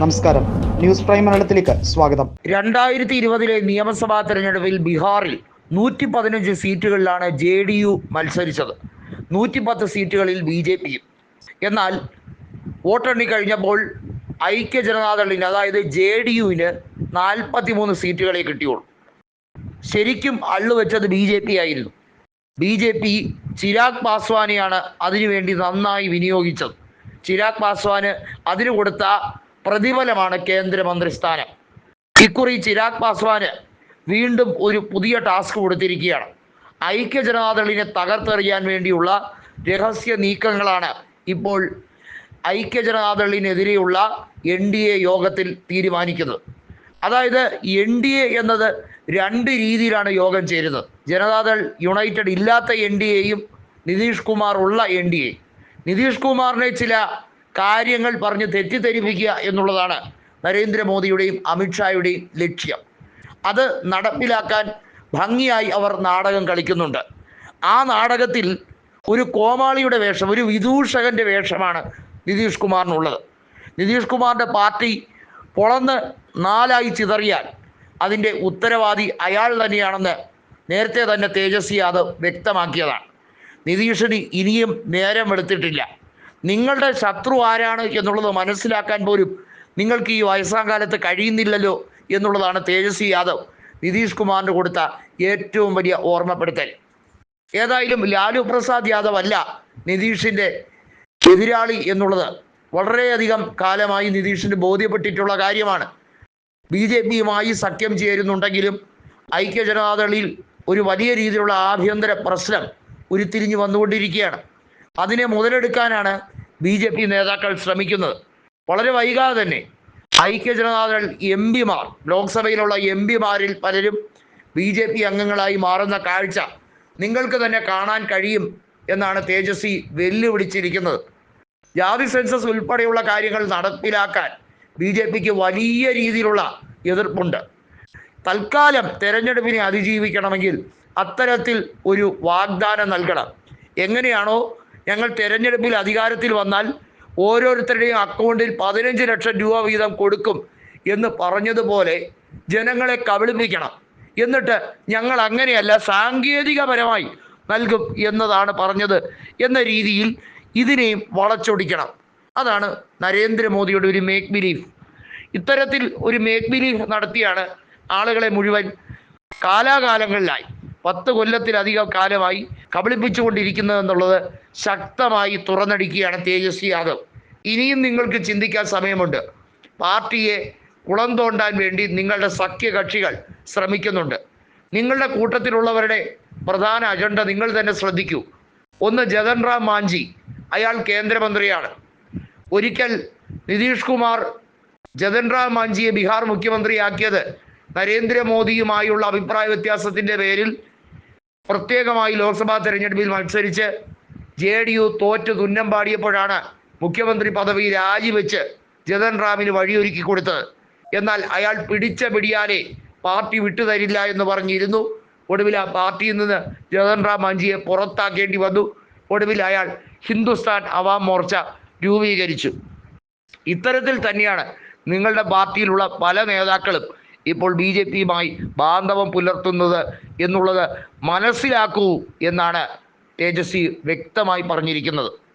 നമസ്കാരം. News prime മലയാളത്തിലേക്ക് സ്വാഗതം. രണ്ടായിരത്തി ഇരുപതിലെ നിയമസഭാ തെരഞ്ഞെടുപ്പിൽ ബീഹാറിൽ നൂറ്റി പതിനഞ്ച് സീറ്റുകളിലാണ് ജെ ഡി യു മത്സരിച്ചത്. നൂറ്റി പത്ത് സീറ്റുകളിൽ ബി ജെ പിയും. എന്നാൽ വോട്ടെണ്ണി കഴിഞ്ഞപ്പോൾ ഐക്യ ജനതാദളിന് അതായത് ജെ ഡി യുവിന് നാൽപ്പത്തി മൂന്ന് സീറ്റുകളെ കിട്ടിയുള്ളൂ. ശരിക്കും അള്ളുവെച്ചത് ബി ജെ പി ആയിരുന്നു. ബി ജെ പി ചിരാഗ് പാസ്വാനെയാണ് അതിനുവേണ്ടി നന്നായി വിനിയോഗിച്ചത്. ചിരാഗ് പാസ്വാന് അതിന് കൊടുത്ത പ്രതിഫലമാണ് കേന്ദ്രമന്ത്രി സ്ഥാനം ഇക്കുറി ചിരാഗ് പാസ്വാന് വീണ്ടും ഒരു പുതിയ ടാസ്ക് കൊടുത്തിരിക്കുകയാണ്. ഐക്യ ജനതാദളിനെ തകർത്തെറിയാൻ വേണ്ടിയുള്ള രഹസ്യ നീക്കങ്ങളാണ് ഇപ്പോൾ ഐക്യ ജനതാദളിനെതിരെയുള്ള എൻ ഡി എ യോഗത്തിൽ തീരുമാനിക്കുന്നത്. അതായത് എൻ ഡി എ എന്നത് രണ്ട് രീതിയിലാണ് യോഗം ചേരുന്നത്. ജനതാദൾ യുണൈറ്റഡ് ഇല്ലാത്ത എൻ ഡി എയും നിതീഷ് കുമാർ ഉള്ള എൻ ഡി എ. നിതീഷ് കുമാറിനെ ചില കാര്യങ്ങൾ പറഞ്ഞ് തെറ്റിദ്ധരിപ്പിക്കുക എന്നുള്ളതാണ് നരേന്ദ്രമോദിയുടെയും അമിത്ഷായുടെയും ലക്ഷ്യം. അത് നടപ്പിലാക്കാൻ ഭംഗിയായി അവർ നാടകം കളിക്കുന്നുണ്ട്. ആ നാടകത്തിൽ ഒരു കോമാളിയുടെ വേഷം ഒരു വിദൂഷകന്റെ വേഷമാണ് നിതീഷ് കുമാറിനുള്ളത്. നിതീഷ് കുമാറിന്റെ പാർട്ടി പൊളന്ന് നാലായി ചിതറിയാൽ അതിന്റെ ഉത്തരവാദി അയാൾ തന്നെയാണെന്ന് നേരത്തെ തന്നെ തേജസ്വി യാദവ് വ്യക്തമാക്കിയതാണ്. നിതീഷിന് ഇനിയും നേരം എടുത്തിട്ടില്ല നിങ്ങളുടെ ശത്രു ആരാണ് എന്നുള്ളത് മനസ്സിലാക്കാൻ പോലും നിങ്ങൾക്ക് ഈ വയസ്സാം കാലത്ത് കഴിയുന്നില്ലല്ലോ എന്നുള്ളതാണ് തേജസ്വി യാദവ് നിതീഷ് കുമാറിന് കൊടുത്ത ഏറ്റവും വലിയ ഓർമ്മപ്പെടുത്തൽ. ഏതായാലും ലാലു പ്രസാദ് യാദവ് അല്ല നിതീഷിന്റെ എതിരാളി എന്നുള്ളത്. വളരെയധികം കാലമായി നിതീഷിന് ബോധ്യപ്പെട്ടിട്ടുള്ള കാര്യമാണ്. ബി ജെ പിയുമായി സഖ്യം ചേരുന്നുണ്ടെങ്കിലും ഐക്യ ജനതാദളിൽ ഒരു വലിയ രീതിയിലുള്ള ആഭ്യന്തര പ്രശ്നം ഉരുത്തിരിഞ്ഞു വന്നുകൊണ്ടിരിക്കുകയാണ്. അതിനെ മുതലെടുക്കാനാണ് ബി ജെ പി നേതാക്കൾ ശ്രമിക്കുന്നത്. വളരെ വൈകാതെ തന്നെ ഐക്യ ജനതാദൾ എം പിമാർ ലോക്സഭയിലുള്ള എം പിമാരിൽ പലരും ബി ജെ പി അംഗങ്ങളായി മാറുന്ന കാഴ്ച നിങ്ങൾക്ക് തന്നെ കാണാൻ കഴിയും എന്നാണ് തേജസ്വി വെല്ലുവിളിച്ചിരിക്കുന്നത്. ജാതി സെൻസസ് ഉൾപ്പെടെയുള്ള കാര്യങ്ങൾ നടപ്പിലാക്കാൻ ബി ജെ പിക്ക് വലിയ രീതിയിലുള്ള എതിർപ്പുണ്ട്. തൽക്കാലം തെരഞ്ഞെടുപ്പിനെ അതിജീവിക്കണമെങ്കിൽ അത്തരത്തിൽ ഒരു വാഗ്ദാനം നൽകണം. എങ്ങനെയാണോ ഞങ്ങൾ തെരഞ്ഞെടുപ്പിൽ അധികാരത്തിൽ വന്നാൽ ഓരോരുത്തരുടെയും അക്കൗണ്ടിൽ പതിനഞ്ച് ലക്ഷം രൂപ വീതം കൊടുക്കും എന്ന് പറഞ്ഞതുപോലെ ജനങ്ങളെ കബളിപ്പിക്കണം. എന്നിട്ട് ഞങ്ങൾ അങ്ങനെയല്ല സാങ്കേതികപരമായി നൽകും എന്നതാണ് പറഞ്ഞത് എന്ന രീതിയിൽ ഇതിനെയും വളച്ചൊടിക്കണം. അതാണ് നരേന്ദ്രമോദിയുടെ ഒരു മേക്ക് ബിലീഫ് ഇത്തരത്തിൽ ഒരു മേക്ക് ബിലീഫ് നടത്തിയാണ് ആളുകളെ മുഴുവൻ കാലാകാലങ്ങളിലായി പത്ത് കൊല്ലത്തിലധികം കാലമായി കബളിപ്പിച്ചുകൊണ്ടിരിക്കുന്നത് എന്നുള്ളത് ശക്തമായി തുറന്നടിക്കുകയാണ് തേജസ്വി യാദവ്. ഇനിയും നിങ്ങൾക്ക് ചിന്തിക്കാൻ സമയമുണ്ട്. പാർട്ടിയെ കുളം തോണ്ടാൻ വേണ്ടി നിങ്ങളുടെ സഖ്യകക്ഷികൾ ശ്രമിക്കുന്നുണ്ട്. നിങ്ങളുടെ കൂട്ടത്തിലുള്ളവരുടെ പ്രധാന അജണ്ട നിങ്ങൾ തന്നെ ശ്രദ്ധിക്കൂ. ഒന്ന് ജഗൻ റാം മാഞ്ചി അയാൾ കേന്ദ്രമന്ത്രിയാണ്. ഒരിക്കൽ നിതീഷ് കുമാർ ജഗൻ റാം മാഞ്ചിയെ ബീഹാർ മുഖ്യമന്ത്രിയാക്കിയത് നരേന്ദ്രമോദിയുമായുള്ള അഭിപ്രായ വ്യത്യാസത്തിന്റെ പേരിൽ പ്രത്യേകമായി ലോക്സഭാ തെരഞ്ഞെടുപ്പിൽ മത്സരിച്ച് ജെ ഡി യു തോറ്റ് തുന്നം പാടിയപ്പോഴാണ് മുഖ്യമന്ത്രി പദവി രാജിവെച്ച് ജതൻ റാമിന് വഴിയൊരുക്കി കൊടുത്തത്. എന്നാൽ അയാൾ പിടിച്ച പിടിയാലെ പാർട്ടി വിട്ടുതരില്ല എന്ന് പറഞ്ഞിരുന്നു. ഒടുവിൽ ആ പാർട്ടിയിൽ നിന്ന് ജതൻ റാം മാഞ്ചിയെ പുറത്താക്കേണ്ടി വന്നു. ഒടുവിൽ അയാൾ ഹിന്ദുസ്ഥാൻ അവാം മോർച്ച രൂപീകരിച്ചു. ഇത്തരത്തിൽ തന്നെയാണ് നിങ്ങളുടെ പാർട്ടിയിലുള്ള പല നേതാക്കളും ഇപ്പോൾ ബി ജെ പിയുമായി ബാന്ധവം പുലർത്തുന്നത് എന്നുള്ളത് മനസ്സിലാക്കൂ എന്നാണ് തേജസ്വി വ്യക്തമായി പറഞ്ഞിരിക്കുന്നത്.